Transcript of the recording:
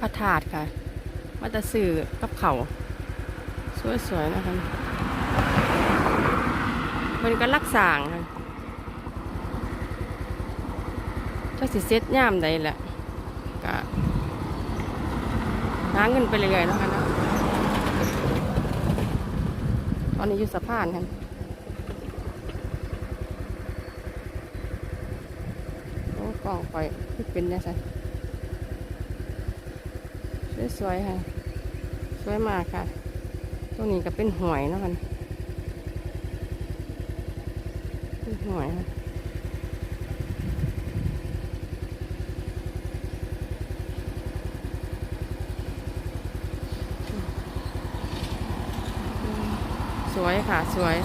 พระธาตุค่ะมาจะสื่อกับเขาสวยๆนะคะมันก็รักษางค่ะถ้าสิเซ็ตย่ามใดแหละก็หาเงินไปเรื่อยๆนะคะนะตอนนี้อยู่สะพานค่ะโอ้กล่องไปที่เป็นเนี่ยสิ สวยค่ะ สวยมากค่ะ ตรงนี้ก็เป็นหวยนะค่ะเป็นหวยค่ะ สวยค่ะสวย